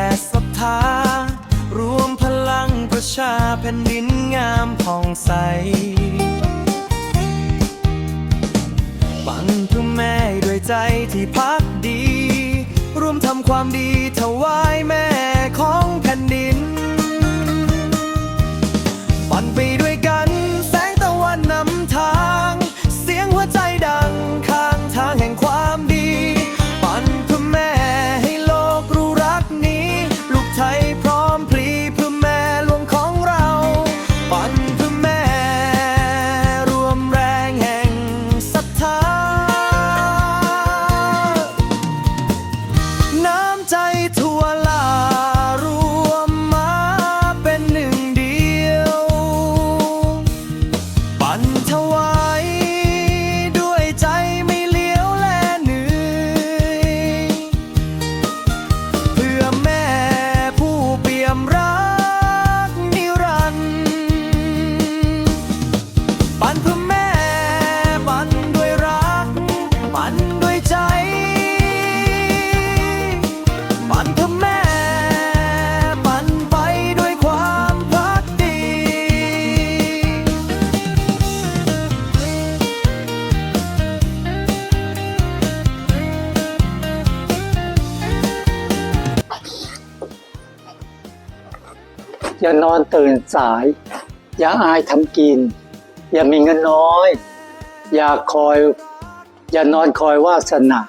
และศรัทธารวมพลังประชาแผ่นดินงามผ่องใสปั่นเพื่อแม่ด้วยใจที่พักดี ร่วมทำความดีถวายแม่ของแผ่นดินปั่นไป อย่านอนตื่นสาย อย่าอายทำกิน อย่ามีเงินน้อย อย่าคอย อย่านอนคอยวาสนา